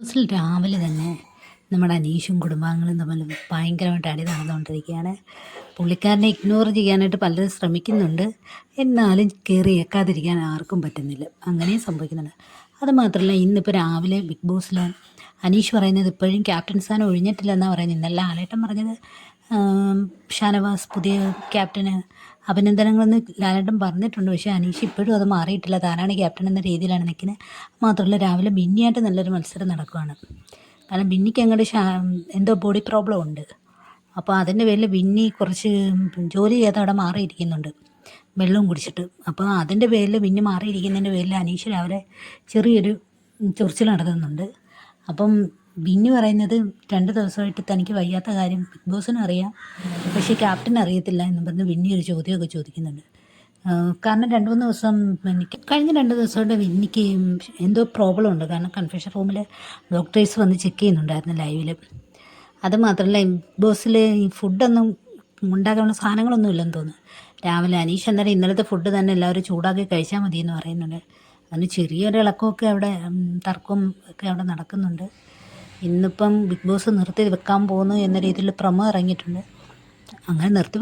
ബസ്സിൽ രാവിലെ തന്നെ നമ്മുടെ അനീഷും കുടുംബാംഗങ്ങളും തമ്മിൽ ഭയങ്കരമായിട്ട് അടി നടന്നുകൊണ്ടിരിക്കുകയാണ്. പുള്ളിക്കാരനെ ഇഗ്നോർ ചെയ്യാനായിട്ട് പലരും ശ്രമിക്കുന്നുണ്ട്. എന്നാലും കയറി ഏക്കാതിരിക്കാൻ ആർക്കും പറ്റുന്നില്ല. അങ്ങനെയും സംഭവിക്കുന്നുണ്ട്. അതുമാത്രമല്ല ഇന്നിപ്പോൾ രാവിലെ ബിഗ് ബോസിൽ അനീഷ് പറയുന്നത് ഇപ്പോഴും ക്യാപ്റ്റൻ സ്ഥാനം ഒഴിഞ്ഞിട്ടില്ലെന്നാണ് പറയുന്നത്. ഇന്നല്ല ആലേട്ടം പറഞ്ഞത് ഷാനവാസ് പുതിയ ക്യാപ്റ്റന് അഭിനന്ദനങ്ങളെന്ന് ലാലേട്ടൻ പറഞ്ഞിട്ടുണ്ട്. പക്ഷേ അനീഷ് ഇപ്പോഴും അത് മാറിയിട്ടില്ല. താനാണ് ക്യാപ്റ്റൻ എന്ന രീതിയിലാണ് നിൽക്കുന്നത്. മാത്രമല്ല രാവിലെ ബിന്നിയായിട്ട് നല്ലൊരു മത്സരം നടക്കുകയാണ് കാരണം ബിന്നിക്ക് അങ്ങോട്ട് എന്തോ ബോഡി പ്രോബ്ലം ഉണ്ട്. അപ്പോൾ അതിന്റെ പേരിൽ ബിന്നി കുറച്ച് ജോലി ചെയ്ത് അവിടെ മാറിയിരിക്കുന്നുണ്ട്. വെള്ളവും കുടിച്ചിട്ട്. അപ്പോൾ അതിന്റെ പേരിൽ ബിന്നി മാറിയിരിക്കുന്നതിന്റെ പേരിൽ അനീഷ് രാവിലെ ചെറിയൊരു ചൊറിച്ചിൽ നടത്തുന്നുണ്ട്. അപ്പം ബിന്നി പറയുന്നത് രണ്ട് ദിവസമായിട്ട് തനിക്ക് വയ്യാത്ത കാര്യം ബിഗ് ബോസിനും അറിയാം. പക്ഷേ ക്യാപ്റ്റൻ അറിയത്തില്ല എന്ന് പറഞ്ഞ് ബിന്നി ഒരു ചോദ്യമൊക്കെ ചോദിക്കുന്നുണ്ട്. കാരണം രണ്ട് മൂന്ന് ദിവസം എനിക്ക് കഴിഞ്ഞ രണ്ട് ദിവസമായിട്ട് വിന്നിക്ക് എന്തോ പ്രോബ്ലം ഉണ്ട്. കാരണം കൺഫ്യൂഷൻ റൂമിൽ ഡോക്ടേഴ്സ് വന്ന് ചെക്ക് ചെയ്യുന്നുണ്ടായിരുന്നു ലൈവിൽ അത് മാത്രമല്ല ബിഗ് ബോസിൽ ഈ ഫുഡൊന്നും ഉണ്ടാക്കാനുള്ള സാധനങ്ങളൊന്നും ഇല്ലെന്ന് തോന്നുന്നു. രാവിലെ അനീഷ് എന്നാലും ഇന്നലത്തെ ഫുഡ് തന്നെ എല്ലാവരും ചൂടാക്കി കഴിച്ചാൽ മതി എന്ന് പറയുന്നുണ്ട്. അതിന് ചെറിയൊരു ഇളക്കമൊക്കെ അവിടെ തർക്കവും ഒക്കെ അവിടെ നടക്കുന്നുണ്ട്. ഇന്നിപ്പം ബിഗ് ബോസ് നിർത്തി വെക്കാൻ പോകുന്നു എന്ന രീതിയിൽ പ്രമോ ഇറങ്ങിയിട്ടുണ്ട്. അങ്ങനെ നിർത്തി